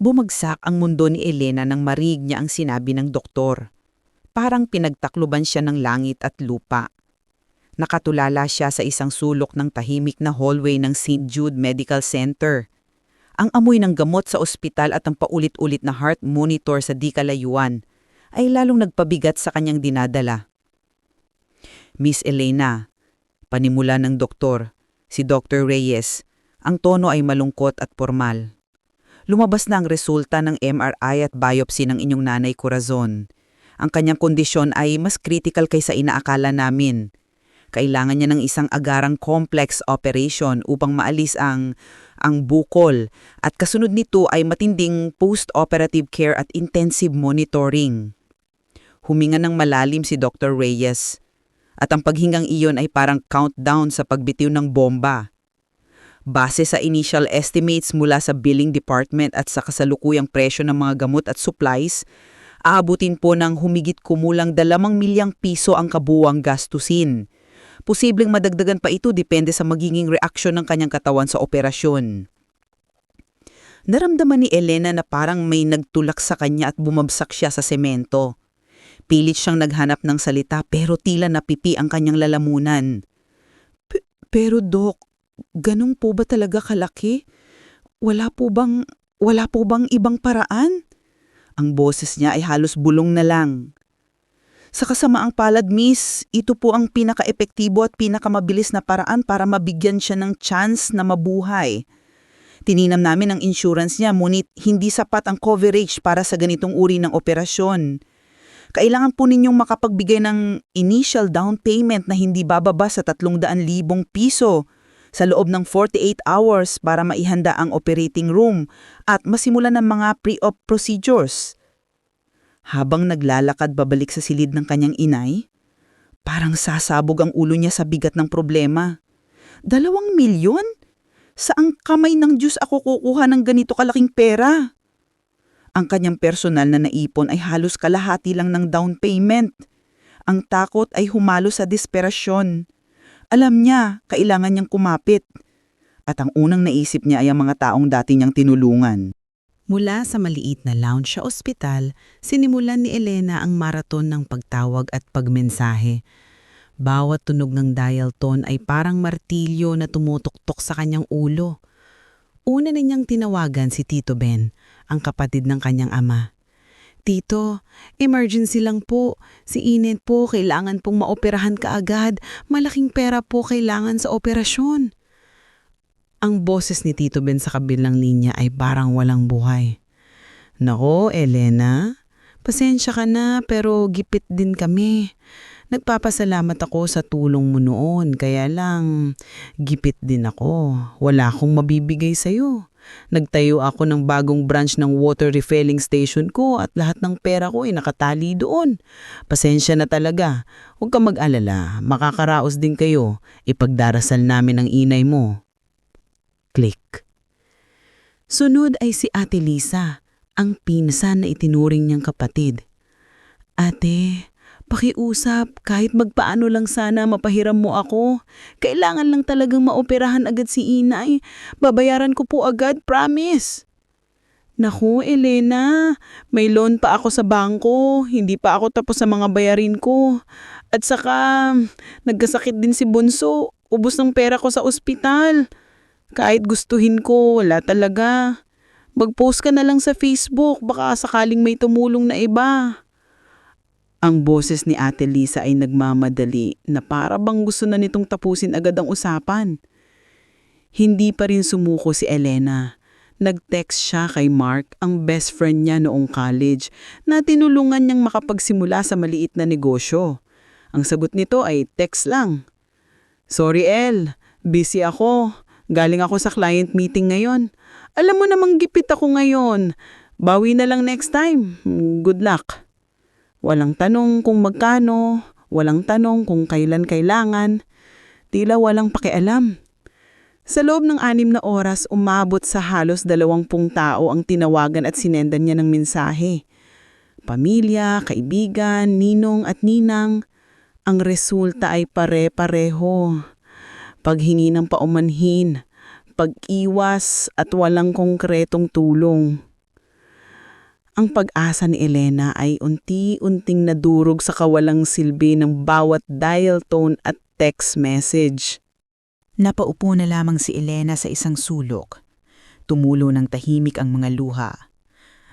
Bumagsak ang mundo ni Elena nang marinig niya ang sinabi ng doktor. Parang pinagtakluban siya ng langit at lupa. Nakatulala siya sa isang sulok ng tahimik na hallway ng St. Jude Medical Center. Ang amoy ng gamot sa ospital at ang paulit-ulit na heart monitor sa di kalayuan ay lalong nagpabigat sa kanyang dinadala. Miss Elena, panimula ng doktor, si Dr. Reyes, ang tono ay malungkot at formal. Lumabas na ang resulta ng MRI at biopsy ng inyong nanay Corazon. Ang kanyang kondisyon ay mas critical kaysa inaakala namin. Kailangan niya ng isang agarang complex operation upang maalis ang ang bukol at kasunod nito ay matinding post-operative care at intensive monitoring. Huminga ng malalim si Dr. Reyes at ang paghingang iyon ay parang countdown sa pagbitiw ng bomba. Base sa initial estimates mula sa billing department at sa kasalukuyang presyo ng mga gamot at supplies, aabutin po ng humigit kumulang dalamang milyang piso ang kabuwang gastusin. Posibleng madagdagan pa ito depende sa magiging reaksyon ng kanyang katawan sa operasyon. Naramdaman ni Elena na parang may nagtulak sa kanya at bumabsak siya sa semento. Pilit siyang naghanap ng salita pero tila napipi ang kanyang lalamunan. pero Dok, ganun po ba talaga kalaki? Wala po bang, wala po bang ibang paraan? Ang boses niya ay halos bulong na lang. Sa kasamaang palad, miss, ito po ang pinaka-epektibo at pinakamabilis na paraan para mabigyan siya ng chance na mabuhay. Tininam namin ang insurance niya, ngunit hindi sapat ang coverage para sa ganitong uri ng operasyon. Kailangan po ninyong makapagbigay ng initial down payment na hindi bababa sa 300,000 piso sa loob ng 48 hours para maihanda ang operating room at masimulan ng mga pre-op procedures. Habang naglalakad babalik sa silid ng kanyang inay, parang sasabog ang ulo niya sa bigat ng problema. Dalawang milyon? Saang kamay ng Diyos ako kukuha ng ganito kalaking pera? Ang kanyang personal na naipon ay halos kalahati lang ng down payment. Ang takot ay humalo sa desperasyon. Alam niya, kailangan niyang kumapit. At ang unang naisip niya ay ang mga taong dati niyang tinulungan. Mula sa maliit na lounge sa ospital, sinimulan ni Elena ang maraton ng pagtawag at pagmensahe. Bawat tunog ng dial tone ay parang martilyo na tumutuktok sa kanyang ulo. Una na niyang tinawagan si Tito Ben, ang kapatid ng kanyang ama. Tito, emergency lang po. Si Inet po kailangan pong maoperahan kaagad. Malaking pera po kailangan sa operasyon. Ang boses ni Tito Ben sa kabilang linya ay parang walang buhay. Nako, Elena, pasensya ka na pero gipit din kami. Nagpapasalamat ako sa tulong mo noon, kaya lang gipit din ako. Wala akong mabibigay sa'yo. Nagtayo ako ng bagong branch ng water refilling station ko at lahat ng pera ko ay nakatali doon. Pasensya na talaga. Huwag ka mag-alala. Makakaraos din kayo. Ipagdarasal namin ang inay mo. Click. Sunod ay si Ate Lisa, ang pinsan na itinuring niyang kapatid. Ate, pakiusap kahit magpaano lang sana mapahiram mo ako. Kailangan lang talagang maoperahan agad si inay. Babayaran ko po agad, promise. Naku, Elena, may loan pa ako sa bangko. Hindi pa ako tapos sa mga bayarin ko. At saka, nagkasakit din si Bunso. Ubus ng pera ko sa ospital. Kahit gustuhin ko, wala talaga. Mag-post ka na lang sa Facebook, baka sakaling may tumulong na iba. Ang boses ni Ate Lisa ay nagmamadali na para bang gusto na nitong tapusin agad ang usapan. Hindi pa rin sumuko si Elena. Nag-text siya kay Mark, ang best friend niya noong college, na tinulungan niyang makapagsimula sa maliit na negosyo. Ang sagot nito ay text lang. Sorry El, busy ako. Galing ako sa client meeting ngayon. Alam mo namang gipit ako ngayon. Bawi na lang next time. Good luck. Walang tanong kung magkano, walang tanong kung kailan kailangan. Tila walang pakialam. Sa loob ng anim na oras, umabot sa halos dalawampung tao ang tinawagan at sinendan niya ng mensahe. Pamilya, kaibigan, ninong at ninang. Ang resulta ay pare-pareho paghingi ng paumanhin, pag-iwas at walang konkretong tulong. Ang pag-asa ni Elena ay unti-unting nadurog sa kawalang silbi ng bawat dial tone at text message. Napaupo na lamang si Elena sa isang sulok. Tumulo ng tahimik ang mga luha.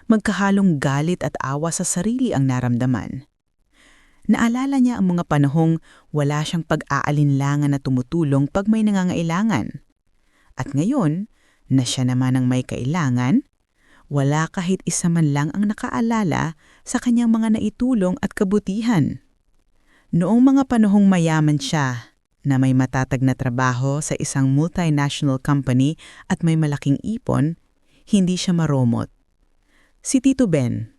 Magkahalong galit at awa sa sarili ang naramdaman. Naalala niya ang mga panahong wala siyang pag-aalinlangan na tumutulong pag may nangangailangan. At ngayon, na siya naman ang may kailangan, wala kahit isa man lang ang nakaalala sa kanyang mga naitulong at kabutihan. Noong mga panahong mayaman siya, na may matatag na trabaho sa isang multinational company at may malaking ipon, hindi siya maromot. Si Tito Ben,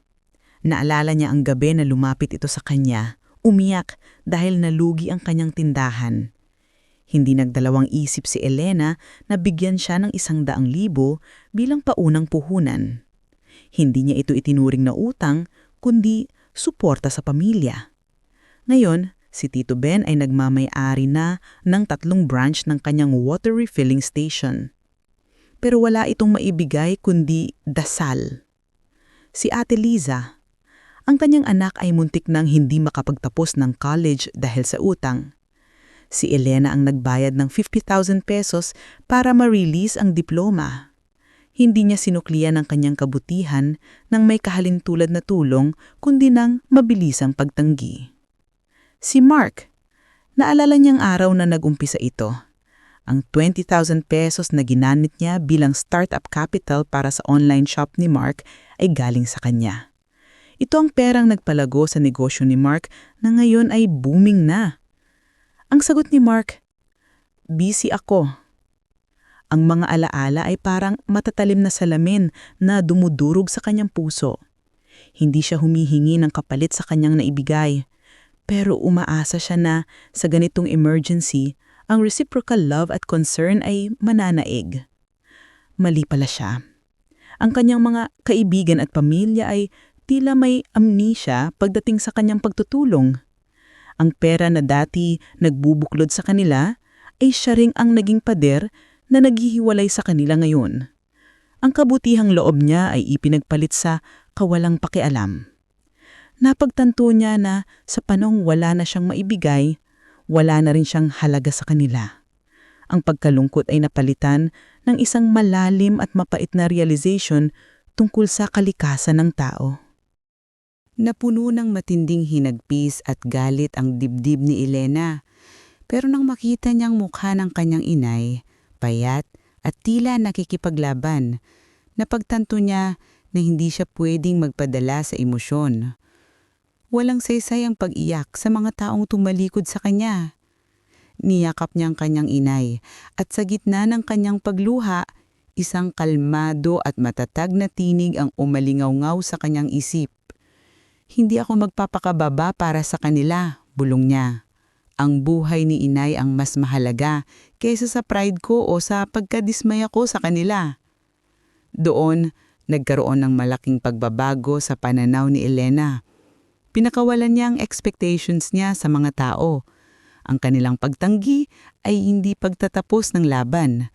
naalala niya ang gabi na lumapit ito sa kanya, umiyak dahil nalugi ang kanyang tindahan. Hindi nagdalawang isip si Elena na bigyan siya ng isang daang libo bilang paunang puhunan. Hindi niya ito itinuring na utang, kundi suporta sa pamilya. Ngayon, si Tito Ben ay nagmamay-ari na ng tatlong branch ng kanyang water refilling station. Pero wala itong maibigay kundi dasal. Si Ate Liza, ang kanyang anak ay muntik nang hindi makapagtapos ng college dahil sa utang. Si Elena ang nagbayad ng 50,000 pesos para ma-release ang diploma. Hindi niya sinuklian ang kanyang kabutihan ng may kahalintulad na tulong kundi ng mabilisang pagtanggi. Si Mark, naalala niyang araw na nagumpisa ito. Ang 20,000 pesos na ginamit niya bilang startup capital para sa online shop ni Mark ay galing sa kanya. Ito ang perang nagpalago sa negosyo ni Mark na ngayon ay booming na. Ang sagot ni Mark, busy ako. Ang mga alaala ay parang matatalim na salamin na dumudurog sa kanyang puso. Hindi siya humihingi ng kapalit sa kanyang naibigay. Pero umaasa siya na sa ganitong emergency, ang reciprocal love at concern ay mananaig. Mali pala siya. Ang kanyang mga kaibigan at pamilya ay tila may amnesia pagdating sa kanyang pagtutulong. Ang pera na dati nagbubuklod sa kanila ay siya ring ang naging pader na naghihiwalay sa kanila ngayon. Ang kabutihang loob niya ay ipinagpalit sa kawalang pakialam. Napagtanto niya na sa panong wala na siyang maibigay, wala na rin siyang halaga sa kanila. Ang pagkalungkot ay napalitan ng isang malalim at mapait na realization tungkol sa kalikasan ng tao. Napuno ng matinding hinagpis at galit ang dibdib ni Elena. Pero nang makita niyang mukha ng kanyang inay, payat at tila nakikipaglaban, napagtanto niya na hindi siya pwedeng magpadala sa emosyon. Walang saysay ang pag-iyak sa mga taong tumalikod sa kanya. Niyakap niya ang kanyang inay at sa gitna ng kanyang pagluha, isang kalmado at matatag na tinig ang umalingaw sa kanyang isip. Hindi ako magpapakababa para sa kanila, bulong niya. Ang buhay ni inay ang mas mahalaga kaysa sa pride ko o sa pagkadismaya ko sa kanila. Doon, nagkaroon ng malaking pagbabago sa pananaw ni Elena. Pinakawalan niya ang expectations niya sa mga tao. Ang kanilang pagtanggi ay hindi pagtatapos ng laban.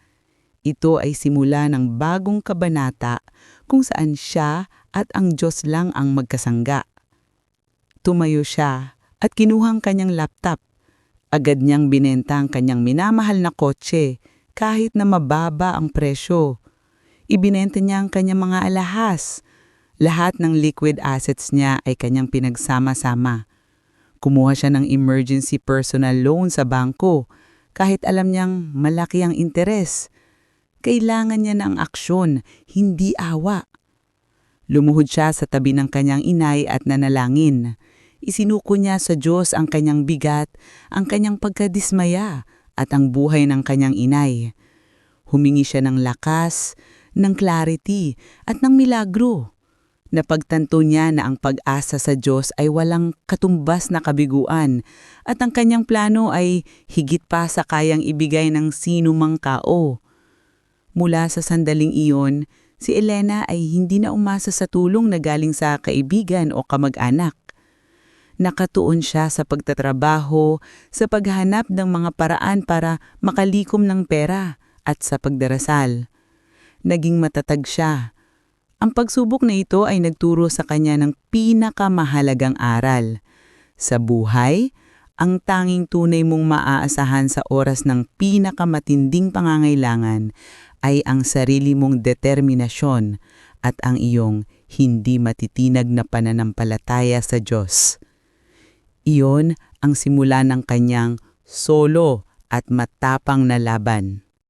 Ito ay simula ng bagong kabanata kung saan siya at ang Diyos lang ang magkasangga. Tumayo siya at kinuhang kanyang laptop. Agad niyang binenta ang kanyang minamahal na kotse kahit na mababa ang presyo. Ibinenta niya ang kanyang mga alahas. Lahat ng liquid assets niya ay kanyang pinagsama-sama. Kumuha siya ng emergency personal loan sa bangko kahit alam niyang malaki ang interes. Kailangan niya ng aksyon, hindi awa. Lumuhod siya sa tabi ng kanyang inay at nanalangin. Isinuko niya sa Diyos ang kanyang bigat, ang kanyang pagkadismaya at ang buhay ng kanyang inay. Humingi siya ng lakas, ng clarity at ng milagro. Napagtanto niya na ang pag-asa sa Diyos ay walang katumbas na kabiguan at ang kanyang plano ay higit pa sa kayang ibigay ng sino mang kao. Mula sa sandaling iyon, si Elena ay hindi na umasa sa tulong na galing sa kaibigan o kamag-anak nakatuon siya sa pagtatrabaho, sa paghanap ng mga paraan para makalikom ng pera at sa pagdarasal. Naging matatag siya. Ang pagsubok na ito ay nagturo sa kanya ng pinakamahalagang aral. Sa buhay, ang tanging tunay mong maaasahan sa oras ng pinakamatinding pangangailangan ay ang sarili mong determinasyon at ang iyong hindi matitinag na pananampalataya sa Diyos. Iyon ang simula ng kanyang solo at matapang na laban.